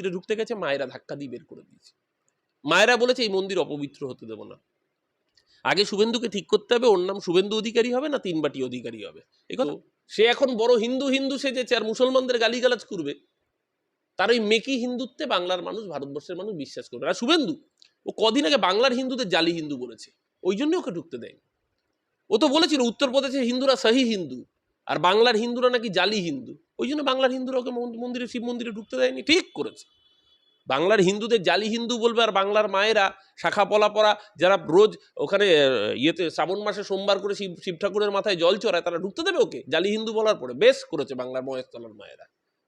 মন্দিরে ঢুকতে গেছে মায়েরা ধাক্কা দিয়ে বের করে দিয়েছে। মায়েরা বলেছে এই মন্দির অপবিত্র হতে দেবো না। আগে শুভেন্দুকে ঠিক করতে হবে ওর নাম শুভেন্দু অধিকারী হবে না তিনবাটি অধিকারী হবে? এই কথা? সে এখন বড় হিন্দু হিন্দু সেজেছে আর মুসলমানদের গালিগালাজ করবে তার ওই মেকি হিন্দুত্বে বাংলার মানুষ ভারতবর্ষের মানুষ বিশ্বাস করবে আর শুভেন্দু ও কদিন আগে বাংলার হিন্দুদের জালি হিন্দু বলেছে ওই জন্য ওকে ঢুকতে দেয়নি। ও তো বলেছিল উত্তরপ্রদেশের হিন্দুরা সহি হিন্দু আর বাংলার হিন্দুরা নাকি জালি হিন্দু। ওই জন্য বাংলার হিন্দুরা ওকে মন- মন্দিরে, শিব মন্দিরে ঢুকতে দেয়নি, ঠিক করেছে। বাংলার হিন্দুদের জালি হিন্দু বলবে আর বাংলার মায়েরা শাখা পলা পরা যারা রোজ ওখানে ইয়েতে শ্রাবণ মাসে সোমবার করে শিব শিব ঠাকুরের মাথায় জল চড়ায়, তারা ঢুকতে দেবে ওকে। জালি হিন্দু বলার পরে বেশ করেছে বাংলার মহেশতলার মায়েরা।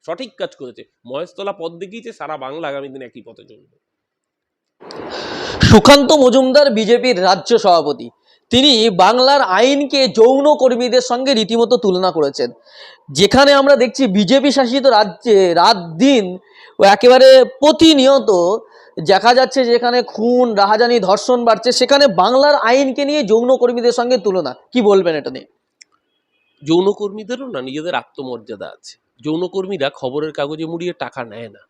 সঠিক কাজ করেছে। মহেশতলা পথ দেখিয়েছে, সারা বাংলা আগামী দিন একই পথে চলবে। সুকান্ত মজুমদার বিজেপির রাজ্য সভাপতি। তিনি বাংলার আইনকে যৌন কর্মীদের সঙ্গে রীতিমতো তুলনা করেছেন। যেখানে আমরা দেখছি বিজেপি শাসিত রাজ্যে রাত দিন একেবারে প্রতিনিয়ত দেখা যাচ্ছে যেখানে খুন, রাহাজানি, ধর্ষণ বাড়ছে। সেখানে বাংলার আইনকে নিয়ে যৌন কর্মীদের সঙ্গে তুলনা। কি বলবেন এটা নিয়ে? যৌনকর্মীদেরও না, নিজেদের আত্মমর্যাদা আছে। যৌনকর্মীরা খবরের কাগজে মুড়িয়ে টাকা নেয় না।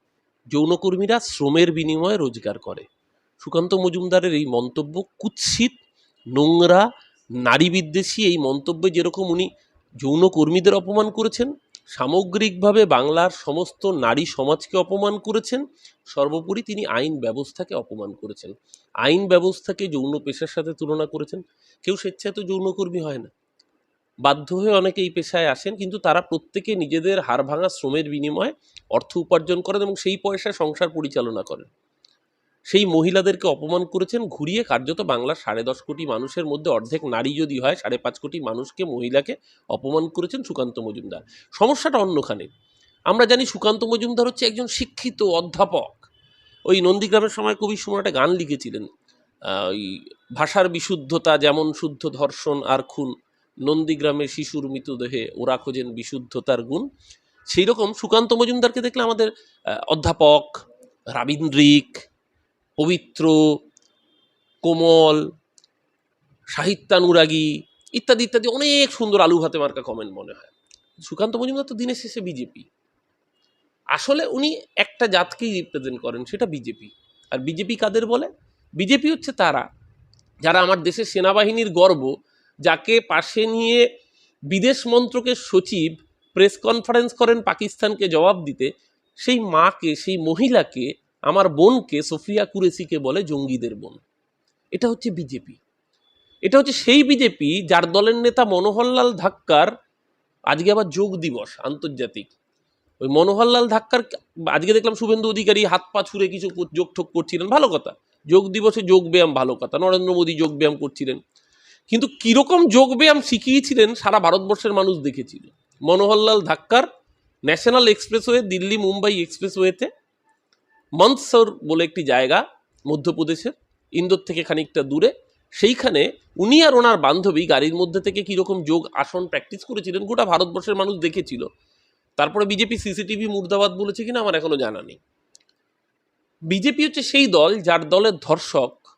যৌনকর্মীরা শ্রমের বিনিময়ে রোজগার করে। সুকান্ত মজুমদারের এই মন্তব্য কুৎসিত নোংরা নারী বিদ্বেষী এই মন্তব্যে যেরকম উনি যৌনকর্মীদের অপমান করেছেন, সামগ্রিকভাবে বাংলার সমস্ত নারী সমাজকে অপমান করেছেন, সর্বোপরি তিনি আইন ব্যবস্থাকে অপমান করেছেন। আইন ব্যবস্থাকে যৌন পেশার সাথে তুলনা করেছেন। কেউ স্বেচ্ছায় তো যৌনকর্মী হয় না। বাধ্য হয়ে অনেকে এই পেশায় আসেন, কিন্তু তারা প্রত্যেকে নিজেদের হাড় ভাঙা শ্রমের বিনিময়ে অর্থ উপার্জন করেন এবং সেই পয়সায় সংসার পরিচালনা করেন। সেই মহিলাদেরকে অপমান করেছেন, ঘুরিয়ে কার্যত বাংলার সাড়ে দশ কোটি মানুষের মধ্যে অর্ধেক নারী যদি হয়, সাড়ে পাঁচ কোটি মানুষকে মহিলাকে অপমান করেছেন সুকান্ত মজুমদার। সমস্যাটা অন্যখানে। আমরা জানি সুকান্ত মজুমদার হচ্ছে একজন শিক্ষিত অধ্যাপক। ওই নন্দীগ্রামের সময় কবি সুমন একটা গান লিখেছিলেন ওই ভাষার বিশুদ্ধতা যেমন শুদ্ধ ধর্ষণ আর খুন নন্দীগ্রামে শিশুর মৃতদেহে ওরা খোঁজেন বিশুদ্ধতার গুণ। সেই রকম সুকান্ত মজুমদারকে দেখলে আমাদের অধ্যাপক রাবীন্দ্রিক পবিত্র, কোমল, সাহিত্যানুরাগী ইত্যাদি ইত্যাদি অনেক সুন্দর আলু ভাতে মার্কা কমেন্ট মনে হয়। সুকান্ত মজুমদার তো দিনের শেষে বিজেপি আসলে উনি একটা জাতকেই রিপ্রেজেন্ট করেন, সেটা বিজেপি আর বিজেপি কাদের বলে? বিজেপি হচ্ছে তারা, যারা আমার দেশের সেনাবাহিনীর গর্ব, যাকে পাশে নিয়ে বিদেশ মন্ত্রকের সচিব প্রেস কনফারেন্স করেন, পাকিস্তানকে জবাব দিতে, সেই মাকে, সেই মহিলাকে আমার বোনকে সোফিয়া কুরেসিকে বলে জঙ্গিদের বোন। এটা হচ্ছে বিজেপি। এটা হচ্ছে সেই বিজেপি যার দলের নেতা মনোহরলাল ধাক্কার আজকে আবার যোগ দিবস আন্তর্জাতিক। ওই মনোহরলাল ধাক্কার আজকে দেখলাম শুভেন্দু অধিকারী হাত পা ছুঁড়ে কিছু যোগ ঠোক করছিলেন। ভালো কথা। যোগ দিবসে যোগ ব্যায়াম ভালো কথা। নরেন্দ্র মোদী যোগ ব্যায়াম করছিলেন। কিন্তু কীরকম যোগ ব্যায়াম শিখিয়েছিলেন সারা ভারতবর্ষের মানুষ দেখেছিল। মনোহরলাল ধাক্কার ন্যাশনাল এক্সপ্রেসওয়ে দিল্লি মুম্বাই এক্সপ্রেসওয়েতে মন্সর বলে একটি জায়গা মধ্যপ্রদেশের ইন্দোর থেকে খানিকটা দূরে। সেইখানে উনি আর ওনার বান্ধবী গাড়ির মধ্যে থেকে কীরকম যোগ আসন প্র্যাকটিস করেছিলেন, গোটা ভারতবর্ষের মানুষ দেখেছিল। তারপরে বিজেপি সিসিটিভি মুর্দাবাদ বলেছে কিনা আমার এখনও জানা নেই। বিজেপি হচ্ছে সেই দল যার দলের ধর্ষক,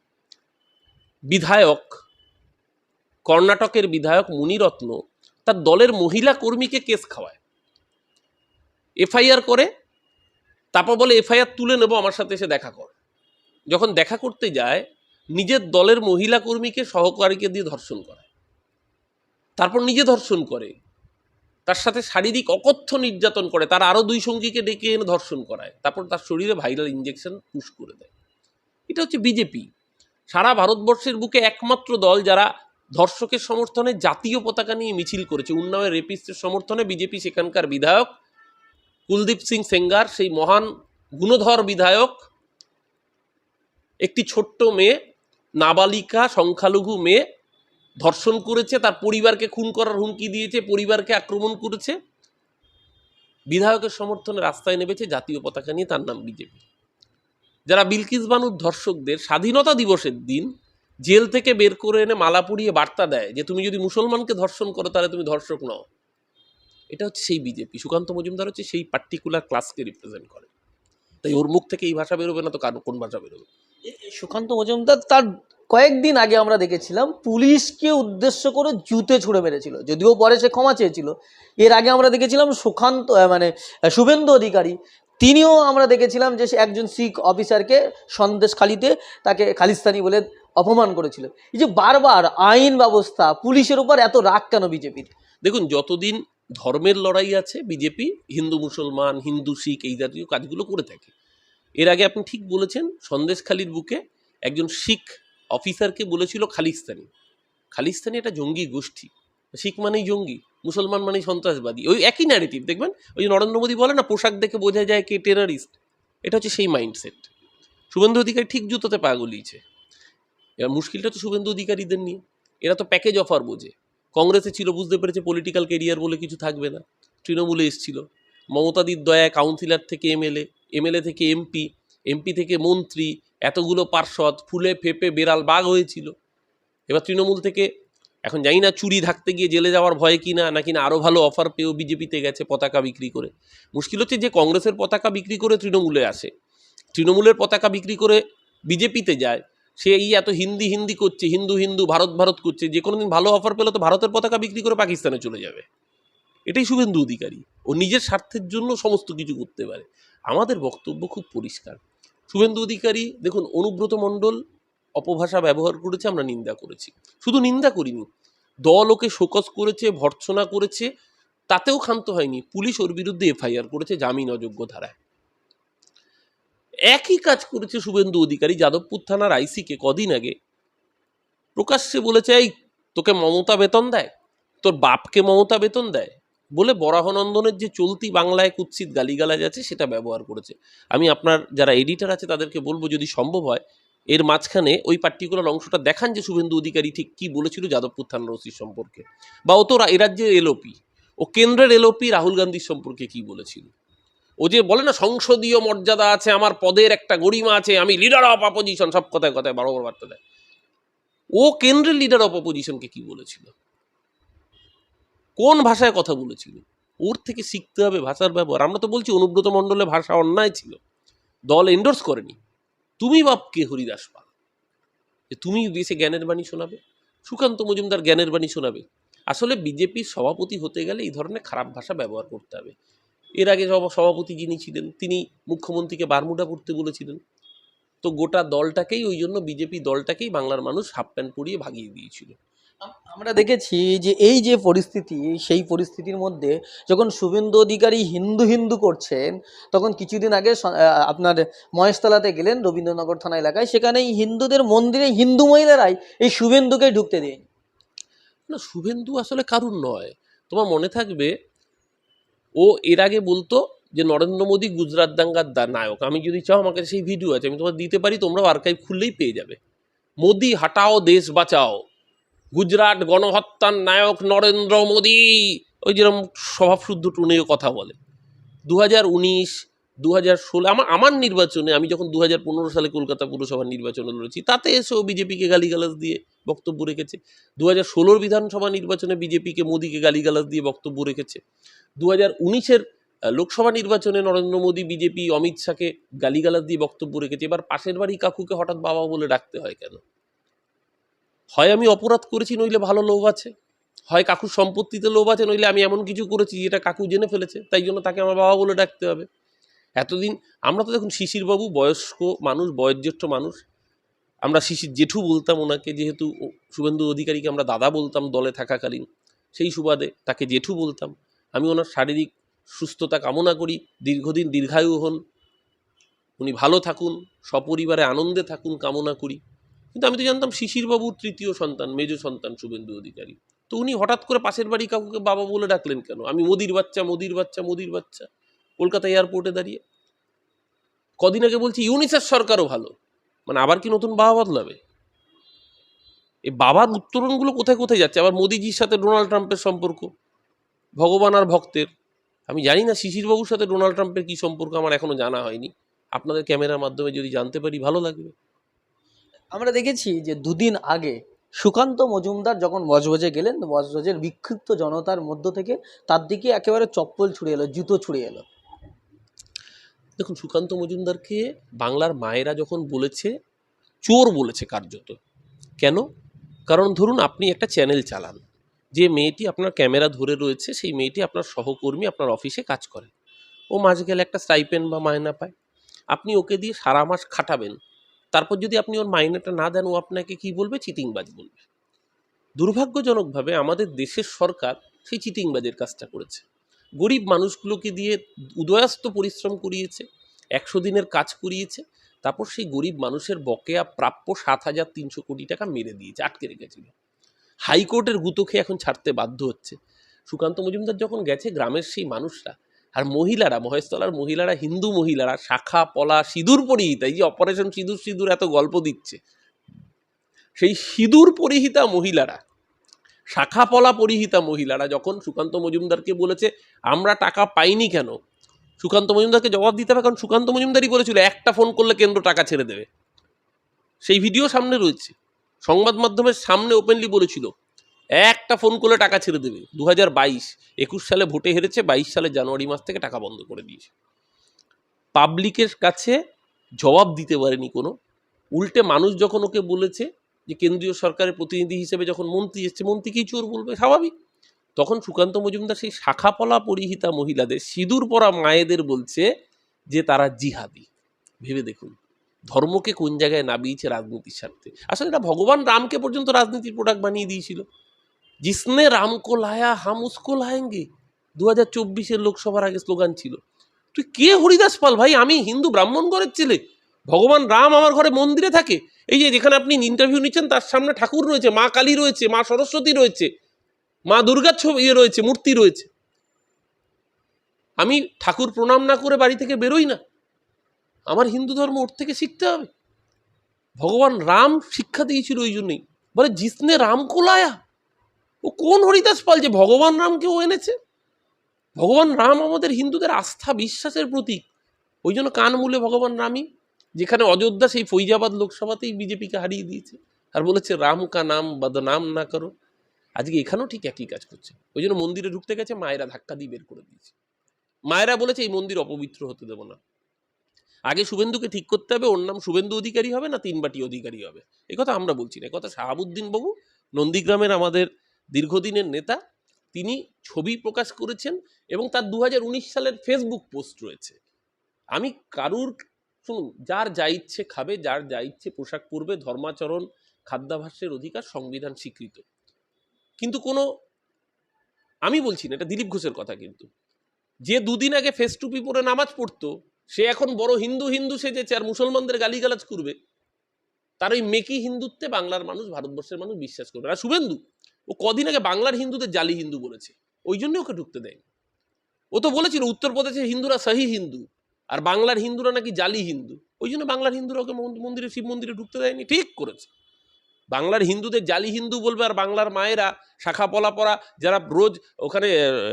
বিধায়ক, কর্ণাটকের বিধায়ক মুনিরত্ন তার দলের মহিলা কর্মীকে কেস খাওয়ায়। এফআইআর করে তারপর বলে, এফআইআর তুলে নেব, আমার সাথে এসে দেখা কর। যখন দেখা করতে যায়, নিজের দলের মহিলা কর্মীকে সহকারীকে দিয়ে ধর্ষণ করায়। তারপর নিজে ধর্ষণ করে। তার সাথে শারীরিক অকথ্য নির্যাতন করে। তার আরও দুই সঙ্গীকে ডেকে এনে ধর্ষণ করায়। তারপর তার শরীরে ভাইরাল ইঞ্জেকশন পুশ করে দেয়। এটা হচ্ছে বিজেপি। সারা ভারতবর্ষের বুকে একমাত্র দল যারা ধর্ষকের সমর্থনে জাতীয় পতাকা নিয়ে মিছিল করেছে। উন্নয়নের রেপিস্টের সমর্থনে বিজেপি সেখানকার বিধায়ক কুলদীপ সিং সেঙ্গার, সেই মহান গুণধর বিধায়ক, একটি ছোট্ট মেয়ে, নাবালিকা, সংখ্যালঘু মেয়ে ধর্ষণ করেছে, তার পরিবারকে খুন করার হুমকি দিয়েছে, পরিবারকে আক্রমণ করেছে, বিধায়কের সমর্থনে রাস্তায় নেমেছে জাতীয় পতাকা নিয়ে, তার নাম বিজেপি। যারা বিলকিস বানুর ধর্ষকদের স্বাধীনতা দিবসের দিন জেল থেকে বের করে এনে মালা পরিয়ে বার্তা দেয় যে, তুমি যদি মুসলমানকে ধর্ষণ করো, তাহলে তুমি ধর্ষক নও। এটা হচ্ছে সেই বিজেপি সুকান্ত মজুমদার হচ্ছে সেই পার্টিকুলার ক্লাসকে রিপ্রেজেন্ট করে। তাই ওর মুখ থেকে এই ভাষা বেরোবে না তো কারও কোন ভাষা বেরোবে? সুকান্ত মজুমদার তার কয়েকদিন আগে আমরা দেখেছিলাম পুলিশকে উদ্দেশ্য করে জুতে ছুঁড়ে মেরেছিল। যদিও পরে সে ক্ষমা চেয়েছিল। এর আগে আমরা দেখেছিলাম সুকান্ত মানে শুভেন্দু অধিকারী তিনিও আমরা দেখেছিলাম যে সে একজন শিখ অফিসারকে সন্দেশখালিতে তাকে খালিস্তানি বলে অপমান করেছিল। এই যে বারবার আইন ব্যবস্থা পুলিশের উপর এত রাগ কেন বিজেপির দেখুন যতদিন ধর্মের লড়াই আছে, বিজেপি, হিন্দু, মুসলমান, হিন্দু, শিখ এই জাতীয় কাজগুলো করে থাকে। এর আগে আপনি ঠিক বলেছেন, সন্দেশখালির বুকে একজন শিখ অফিসারকে বলেছিল খালিস্তানি। খালিস্তানি একটা জঙ্গি গোষ্ঠী। শিখ মানেই জঙ্গি, মুসলমান মানেই সন্ত্রাসবাদী। ওই একই ন্যারেটিভ দেখবেন, ওই যে নরেন্দ্র মোদী বলে না, পোশাক দেখে বোঝা যায় কে টেরারিস্ট এটা হচ্ছে সেই মাইন্ডসেট শুভেন্দু অধিকারী ঠিক জুতোতে পা গলিয়েছে। এবার মুশকিলটা তো শুভেন্দু অধিকারীদের নিয়ে। এরা তো প্যাকেজ অফার বোঝে। কংগ্রেসে ছিল, বুঝতে পেরেছে পলিটিক্যাল কেরিয়ার বলে কিছু থাকবে না। তৃণমূলে এসেছিল। মমতাদির দয়া কাউন্সিলর থেকে এমএলএ এমএলএ থেকে এমপি এমপি থেকে মন্ত্রী, এতগুলো পার্ষদ ফুলে ফেপে বেড়াল বাঘ হয়েছিল। এবার তৃণমূল থেকে, এখন জানি না চুরি থাকতে গিয়ে জেলে যাওয়ার ভয় কি না, নাকি না আরও ভালো অফার পেয়েও বিজেপিতে গেছে পতাকা বিক্রি করে। মুশকিল হচ্ছে যে কংগ্রেসের পতাকা বিক্রি করে তৃণমূলে আসে। তৃণমূলের পতাকা বিক্রি করে বিজেপিতে যায়। সে এই এত হিন্দি হিন্দি করছে, হিন্দু হিন্দু, ভারত ভারত করছে, যে কোনো দিন ভালো অফার পেলে তো ভারতের পতাকা বিক্রি করে পাকিস্তানে চলে যাবে। এটাই শুভেন্দু অধিকারী। ও নিজের স্বার্থের জন্য সমস্ত কিছু করতে পারে। আমাদের বক্তব্য খুব পরিষ্কার। শুভেন্দু অধিকারী, দেখুন, অনুব্রত মণ্ডল অপভাষা ব্যবহার করেছে, আমরা নিন্দা করেছি। শুধু নিন্দা করিনি, দল ওকে শোকস করেছে, ভর্ৎসনা করেছে, তাতেও ক্ষান্ত হয়নি। পুলিশ ওর বিরুদ্ধে এফআইআর করেছে জামিন অযোগ্য ধারায়। একই কাজ করেছে শুভেন্দু অধিকারী যাদবপুর থানার আইসিকে কদিন আগে। প্রকাশ্যে বলেছে, এই, তোকে মমতা বেতন দেয়? তোর বাপকে মমতা বেতন দেয়? বলে বরাহনন্দনের যে চলতি বাংলায় কুৎসিত গালিগালাজ আছে, সেটা ব্যবহার করেছে। আমি আপনার যারা এডিটার আছে, তাদেরকে বলব যদি সম্ভব হয়, এর মাঝখানে ওই পার্টিকুলার অংশটা দেখান যে শুভেন্দু অধিকারী ঠিক কি বলেছিল যাদবপুর থানার ওসি সম্পর্কে। বা ও তো এ রাজ্যের এলওপি। ও কেন্দ্রের এলওপি রাহুল গান্ধীর সম্পর্কে কি বলেছিল? ও যে বলে না, সংসদীয় মর্যাদা আছে, আমার পদের একটা গরিমা আছে, আমি লিডার অফ অপোজিশন সব কথায় কথায় বারো বার্তা দেয়। ও কেন্দ্রের লিডার অফ অপোজিশনকে কি বলেছিল? কোন ভাষায় কথা বলেছিল? ওর থেকে শিখতে হবে ভাষার ব্যবহার। আমরা তো বলছি অনুব্রত মণ্ডলের ভাষা অন্যায় ছিল। দল এন্ডোর্স করেনি। তুমি বাপ কে হরিদাস পাল? যে তুমি দেশে জ্ঞানের বাণী শোনাবে? সুকান্ত মজুমদার জ্ঞানের বাণী শোনাবে? আসলে বিজেপির সভাপতি হতে গেলে এই ধরনের খারাপ ভাষা ব্যবহার করতে হবে। এর আগে সভা- সভাপতি যিনি ছিলেন তিনি মুখ্যমন্ত্রীকে বারমুডা পড়তে বলেছিলেন। তো গোটা দলটাকেই ওই জন্য বিজেপি দলটাকেই বাংলার মানুষ হাফ প্যান্ট পরিয়ে ভাগিয়ে দিয়েছিল। আমরা দেখেছি যে এই যে পরিস্থিতি সেই পরিস্থিতির মধ্যে যখন শুভেন্দু অধিকারী হিন্দু হিন্দু করছেন তখন কিছুদিন আগে আপনার মহেশতলাতে গেলেন রবীন্দ্রনগর থানা এলাকায় সেখানে এই হিন্দুদের মন্দিরে হিন্দু মহিলারাই এই শুভেন্দুকে ঢুকতে দেয়নি। না শুভেন্দু আসলে কারুর নয়। তোমার মনে থাকবে ও এর আগে বলতো যে নরেন্দ্র মোদী গুজরাট দাঙ্গার নায়ক। আমি যদি চাও আমার কাছে সেই ভিডিও আছে, আমি তোমার দিতে পারি, তোমরাও আর্কাইভ খুললেই পেয়ে যাবে। মোদি, হাটাও দেশ বাঁচাও। গুজরাট গণহত্যার নায়ক নরেন্দ্র মোদী। ওই যেরকম স্বভাবশুদ্ধ টুনেও কথা বলে। দু হাজার উনিশ দু হাজার ষোলো, আমার আমার নির্বাচনে, আমি যখন দু হাজার পনেরো সালে কলকাতা পুরসভার নির্বাচনে লড়েছি, তাতে এসেও বিজেপিকে গালিগালাজ দিয়ে বক্তব্য রেখেছে। দু হাজার ষোলোর বিধানসভা নির্বাচনে বিজেপিকে মোদীকে গালিগালাজ দিয়ে বক্তব্য রেখেছে। দু হাজার উনিশের লোকসভা নির্বাচনে নরেন্দ্র মোদী, বিজেপি, অমিত শাহকে গালিগালাজ দিয়ে বক্তব্য রেখেছে। এবার পাশের বাড়ি কাকুকে হঠাৎ বাবা বলে ডাকতে হয় কেন? হয় আমি অপরাধ করেছি, নইলে ভালো লোভ আছে। হয় কাকুর সম্পত্তিতে লোভ আছে, নইলে আমি এমন কিছু করেছি যেটা কাকু জেনে ফেলেছে, তাই জন্য তাকে আমার বাবা বলে ডাকতে হবে। এতদিন আমরা তো দেখুন শিশিরবাবু বয়স্ক মানুষ, বয়োজ্যেষ্ঠ মানুষ। আমরা শিশির জেঠু বলতাম ওনাকে, যেহেতু শুভেন্দু অধিকারীকে আমরা দাদা বলতাম দলে থাকাকালীন। সেই সুবাদে তাকে জেঠু বলতাম। আমি ওনার শারীরিক সুস্থতা কামনা করি, দীর্ঘদিন দীর্ঘায়ু হন। উনি ভালো থাকুন, সপরিবারে আনন্দে থাকুন কামনা করি। কিন্তু আমি তো জানতাম শিশিরবাবুর তৃতীয় সন্তান, মেজ সন্তান শুভেন্দু অধিকারী। তো উনি হঠাৎ করে পাশের বাড়ি কাকুকে বাবা বলে ডাকলেন কেন? আমি মোদির বাচ্চা মোদির বাচ্চা মোদির বাচ্চা। কলকাতা এয়ারপোর্টে দাঁড়িয়ে। কদিন আগে বলছি, ইউনিসেফ সরকারও ভালো। মানে আবার কি নতুন বাবা বদলাবে? এই বাবার উত্তরণগুলো কোথায় কোথায় যাচ্ছে? আবার মোদিজির সাথে ডোনাল্ড ট্রাম্পের সম্পর্ক? ভগবান আর ভক্তের? আমি জানি না শিশিরবাবুর সাথে ডোনাল্ড ট্রাম্পের কী সম্পর্ক, আমার এখনও জানা হয়নি। আপনাদের ক্যামেরার মাধ্যমে যদি জানতে পারি, ভালো লাগবে। আমরা দেখেছি যে দুদিন আগে সুকান্ত মজুমদার যখন বজবজে গেলেন বজবজের বিক্ষিপ্ত জনতার মধ্য থেকে তার দিকে একেবারে চপ্পল ছুড়ে এলো, জুতো ছুড়ে এলো। দেখুন, সুকান্ত মজুমদারকে বাংলার মায়েরা যখন বলেছে, চোর বলেছে কার্যত। কেন? কারণ ধরুন, আপনি একটা চ্যানেল চালান। যে মেয়েটি আপনার ক্যামেরা ধরে রয়েছে, সেই মেয়েটি আপনার সহকর্মী আপনার অফিসে কাজ করে। ও মাস গেলে একটা স্টাইপেন বা মায়না পায়। আপনি ওকে দিয়ে সারা মাস খাটাবেন। তারপর যদি আপনি ওর মাইনেটা না দেন, ও আপনাকে কি বলবে? চিটিংবাজ বলবে। দুর্ভাগ্যজনকভাবে আমাদের দেশের সরকার সেই চিটিংবাজের কাজটা করেছে। গরিব মানুষগুলোকে দিয়ে উদয়াস্ত পরিশ্রম করিয়েছে, একশো দিনের কাজ করিয়েছে, তারপর সেই গরিব মানুষের বকেয়া প্রাপ্য সাত হাজার তিনশো কোটি টাকা মেরে দিয়েছে, আটকে রেখেছিল হাইকোর্টের গুতো খেয়ে এখন ছাড়তে বাধ্য হচ্ছে। সুকান্ত মজুমদার যখন গেছে, গ্রামের সেই মানুষরা আর মহিলারা, মহেশতলার মহিলারা, হিন্দু মহিলারা, শাখা, পলা, সিঁদুর পরিহিতা, এই যে অপারেশন সিঁদুর সিঁদুর এত গল্প দিচ্ছে, সেই সিঁদুর পরিহিতা মহিলারা শাখা পলা পরিহিতা মহিলারা, যখন সুকান্ত মজুমদারকে বলেছে, আমরা টাকা পাইনি কেন? সুকান্ত মজুমদারকে জবাব দিতে হবে, কারণ সুকান্ত মজুমদারই বলেছিল, একটা ফোন করলে কেন্দ্র টাকা ছেড়ে দেবে। সেই ভিডিও সামনে রয়েছে। সংবাদ মাধ্যমের সামনে ওপেনলি বলেছিল, একটা ফোন করলে টাকা ছেড়ে দেবে। দু হাজার বাইশ, একুশ সালে ভোটে হেরেছে, বাইশ সালে জানুয়ারি মাস থেকে টাকা বন্ধ করে দিয়েছে। পাবলিকের কাছে জবাব দিতে পারেনি কোনো। উল্টে মানুষ যখন ওকে বলেছে যে কেন্দ্রীয় সরকারের প্রতিনিধি হিসেবে যখন মন্ত্রী এসছে, মন্ত্রীকেই চোর বলবে, স্বাভাবিক। তখন সুকান্ত মজুমদার সেই শাখাপলা পরিহিতা মহিলাদের সিঁদুর পরা মায়েদের বলছে যে তারা জিহাদি। ভেবে দেখুন, ধর্মকে কোন জায়গায় নামিয়েছে রাজনীতির স্বার্থে? আসলে এটা ভগবান রামকে পর্যন্ত রাজনীতির প্রোডাক্ট বানিয়ে দিয়েছিল। জিসনে রাম কো লায়া, হাম উসকো লায়েঙ্গে। দু হাজার চব্বিশের লোকসভার আগে স্লোগান ছিল, তুই কে হরিদাস পাল ভাই? আমি হিন্দু ব্রাহ্মণ ঘরের ছেলে। ভগবান রাম আমার ঘরে মন্দিরে থাকে। এই যে যেখানে আপনি ইন্টারভিউ নিচ্ছেন, তার সামনে ঠাকুর রয়েছে, মা কালী রয়েছে, মা সরস্বতী রয়েছে, মা দুর্গার ছবি ইয়ে রয়েছে, মূর্তি রয়েছে। আমি ঠাকুর প্রণাম না করে বাড়ি থেকে বেরোই না। আমার হিন্দু ধর্ম ওর থেকে শিখতে হবে। ভগবান রাম শিক্ষা দিয়েছিল ওই জন্যই। বলে জিসনে রাম কোলায়া। ও কোন হরিদাস পাল যে ভগবান রামকে ও এনেছে? ভগবান রাম আমাদের হিন্দুদের আস্থা, বিশ্বাসের প্রতীক। ওই জন্য কান মূলে ভগবান রামই যেখানে অযোধ্যা সেই ফৈজাবাদ লোকসভাতেই বিজেপিকে হারিয়ে দিয়েছে। আর বলেছে, রাম কা নাম, বদনাম না করো। আজকে এখানেও ঠিক একই কাজ করছে। ওই জন্য মন্দিরে ঢুকতে গেছে, মায়েরা ধাক্কা দিয়ে বের করে দিয়েছে। মায়েরা বলেছে, এই মন্দির অপবিত্র হতে দেবো না। আগে শুভেন্দুকে ঠিক করতে হবে, ওর নাম শুভেন্দু অধিকারী হবে না তিনবাটি অধিকারী হবে? কথা আমরা বলছি না কথা শাহাবুদ্দিন বাবু, নন্দীগ্রামের আমাদের দীর্ঘদিনের নেতা, তিনি ছবি প্রকাশ করেছেন এবং তার দু হাজার উনিশ সালের ফেসবুক পোস্ট রয়েছে। আমি কারুর শুনুন, যার যা ইচ্ছে খাবে, যার যা ইচ্ছে পোশাক পরবে, ধর্মাচরণ খাদ্যাভাসের অধিকার, সংবিধান স্বীকৃত। কিন্তু কোনো, আমি বলছি না, এটা দিলীপ ঘোষের কথা কিন্তু। যে দুদিন আগে ফেস টুপি পরে নামাজ পড়তো, সে এখন বড় হিন্দু হিন্দু সেজেছে আর মুসলমানদের গালিগালাজ করবে। তার ওই মেকি হিন্দুত্বে বাংলার মানুষ, ভারতবর্ষের মানুষ বিশ্বাস করবে আর শুভেন্দু, ও কদিন আগে বাংলার হিন্দুদের জালি হিন্দু বলেছে। ওই জন্য ওকে ঢুকতে দেয় ও তো বলেছিল উত্তরপ্রদেশের হিন্দুরা সহি হিন্দু। আর বাংলার হিন্দুরা নাকি জালি হিন্দু। ওই জন্য বাংলার হিন্দুরা ওকে মন- মন্দিরে, শিব মন্দিরে ঢুকতে দেয়নি। ঠিক করেছে। বাংলার হিন্দুদের জালি হিন্দু বলবে আর বাংলার মায়েরা শাখা পলা পরা যারা রোজ ওখানে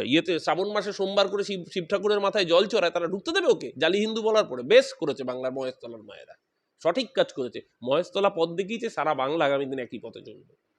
ইয়েতে শ্রাবণ মাসে সোমবার করে শিব শিব ঠাকুরের মাথায় জল চড়ায় তারা ঢুকতে দেবে ওকে। জালি হিন্দু বলার পরে বেশ করেছে বাংলার মহেশতলার মায়েরা। সঠিক কাজ করেছে। মহেশতলা পথ দেখিয়েছে, সারা বাংলা আগামী দিনে একই পথে চলবে।